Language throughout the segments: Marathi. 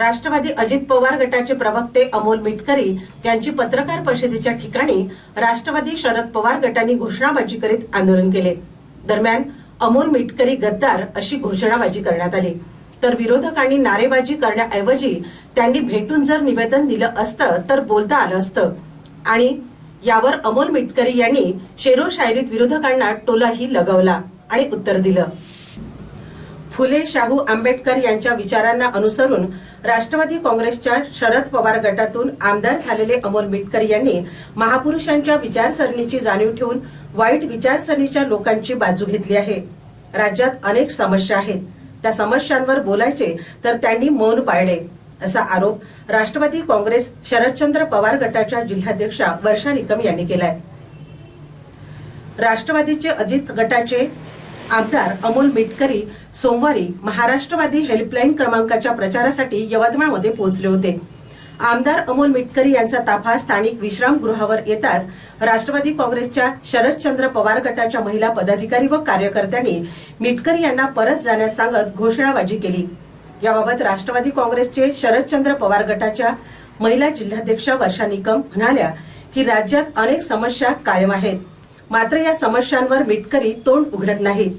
राष्ट्रवादी अजित पवार गटाचे प्रवक्ते अमोल मिटकरी यांची पत्रकार परिषदेच्या ठिकाणी राष्ट्रवादी शरद पवार गटाने घोषणाबाजी करीत आंदोलन केले. दरम्यान अमोल मिटकरी गद्दार अशी घोषणाबाजी करण्यात आली. तर विरोधकांनी नारेबाजी करण्याऐवजी त्यांनी भेटून जर निवेदन दिलं असतं तर बोलता आलं असतं. आणि यावर अमोल मिटकरी यांनी शेरो शायरीत विरोधकांना टोलाही लगवला आणि उत्तर दिलं. फुले शाहू आंबेडकर यांच्या विचारांना अनुसरून राष्ट्रवादी काँग्रेसच्या शरद पवार गटातून आमदार झालेले अमोल मिटकर यांनी महापुरुषांच्या विचारसरणीची जाणीव ठेवून वाईट विचारसरणीच्या लोकांची बाजू घेतली आहे. राज्यात अनेक समस्या आहेत. त्या समस्यांवर बोलायचे तर त्यांनी मौन पाळले असा आरोप राष्ट्रवादी काँग्रेस शरदचंद्र पवार गटाच्या जिल्हाध्यक्षा वर्षा निकम यांनी केलाय. राष्ट्रवादीचे अजित गटाचे आमदार अमोल मिटकरी सोमवारी महाराष्ट्रवादी हेल्पलाईन क्रमांकाच्या प्रचारासाठी यवतमाळमध्ये पोहोचले होते. आमदार अमोल मिटकरी यांचा ताफा स्थानिक विश्रामगृहावर येताच राष्ट्रवादी काँग्रेसच्या शरदचंद्र पवार गटाच्या महिला पदाधिकारी व कार्यकर्त्यांनी मिटकरी यांना परत जाण्यास सांगत घोषणाबाजी केली. याबाबत राष्ट्रवादी काँग्रेसचे शरदचंद्र पवार गटाच्या महिला जिल्हाध्यक्ष वर्षा निकम म्हणाल्या की राज्यात अनेक समस्या कायम आहेत. मात्र या समस्यांवर मिटकरी तोंड उघडत नाहीत.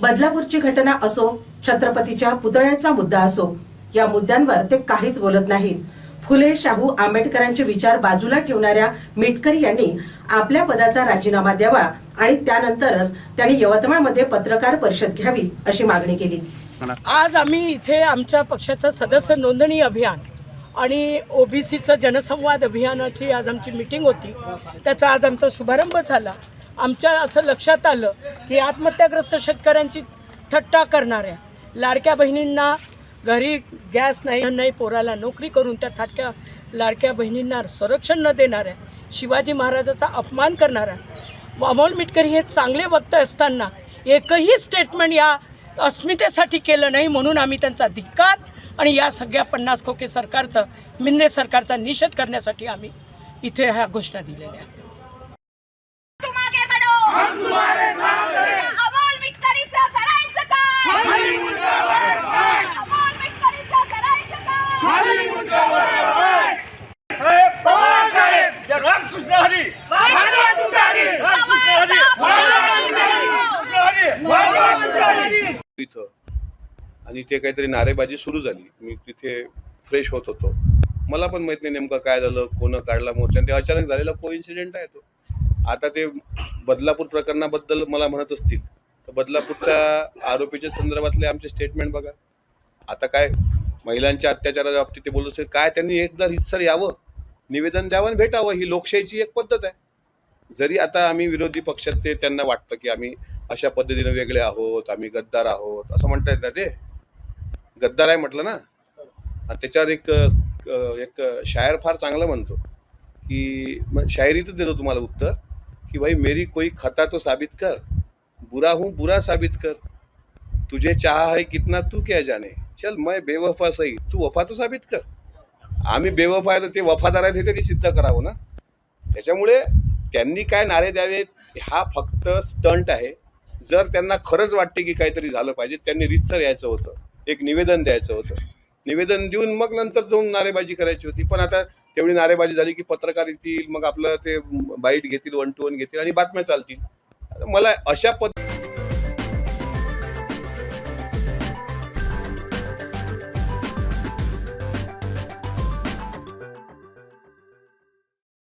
बदलापूरची घटना असो छत्रपतीच्या पुतळ्याचा मुद्दा असो या मुद्द्यांवर ते काहीच बोलत नाहीत. फुले शाहू आंबेडकरांचे विचार बाजूला ठेवणाऱ्या मिटकरी यांनी आपल्या पदाचा राजीनामा द्यावा आणि त्यानंतरच त्यांनी यवतमाळमध्ये पत्रकार परिषद घ्यावी अशी मागणी केली. आज आम्ही इथे आमच्या पक्षाचं सदस्य नोंदणी अभियान आणि ओबीसीचं जनसंवाद अभियानाची आज आमची मिटिंग होती. त्याचा आज आमचा शुभारंभ झाला. आमच्या असं लक्षात आलं की आत्महत्याग्रस्त शेतकऱ्यांची थट्टा करणाऱ्या लाडक्या बहिणींना घरी गॅस नाही नाही पोराला नोकरी करून त्या थाटक्या लाडक्या बहिणींना संरक्षण न देणाऱ्या शिवाजी महाराजाचा अपमान करणाऱ्या. अमोल मिटकरी हे चांगले वक्ते असताना एकही स्टेटमेंट या अस्मितेसाठी केलं नाही म्हणून आम्ही त्यांचा धिक्कार आणि या सगळ्या पन्नास खोके सरकारचं मिंदे सरकारचा निषेध करण्यासाठी आम्ही इथे ह्या घोषणा दिलेल्या आहेत तुम आगे बढ़ो हम तुम्हारे साथ हैं अमोल मिटकरीचं करायचं काय अमोल मिटकरीचं करायचं काय तिथं आणि ते काहीतरी नारेबाजी सुरू झाली. मी तिथे फ्रेश होत होतो. मला पण माहीत नाही नेमकं काय झालं कोण काढला मोर्चा. ते अचानक झालेला को इन्सिडेंट आहे तो. आता ते बदलापूर प्रकरणाबद्दल मला म्हणत असतील. तर बदलापूरच्या आरोपीच्या संदर्भातले आमचे स्टेटमेंट बघा. आता काय महिलांच्या अत्याचारा बाबतीत ते बोलत असेल काय त्यांनी एकदा रितसर यावं? निवेदन द्यावं आणि भेटावं? ही लोकशाहीची एक पद्धत आहे. जरी आता आम्ही विरोधी पक्षात ते त्यांना वाटतं की आम्ही अशा पद्धतीने वेगळे आहोत आम्ही गद्दार आहोत असं म्हणता येत ना ते. गद्दार आहे म्हटलं ना. आणि त्याच्यावर एक एक शायर फार चांगलं म्हणतो की मग शायरीतच देतो तुम्हाला उत्तर की भाई मेरी कोई खता तो साबित कर बुरा हूँ बुरा साबित कर. तुझे चाह है कितना तू क्या जाने? चल मैं बेवफा सही तू वफा तो साबित कर. आम्ही बेवफा आहे तर ते वफादार आहेत हे तरी सिद्ध करावं ना. त्याच्यामुळे त्यांनी काय नारे द्यावेत हा फक्त स्टंट आहे. जर त्यांना खरंच वाटते की काहीतरी झालं पाहिजे त्यांनी रितसर यायचं होतं. एक निवेदन द्यायचं होतं. निवेदन देऊन मग नंतर जाऊन नारेबाजी करायची होती. पण आता तेवढी नारेबाजी झाली की पत्रकार येतील मग आपलं ते बाईट घेतील वन टू वन घेतील आणि बातम्या चालतील. मला अशा पद्धती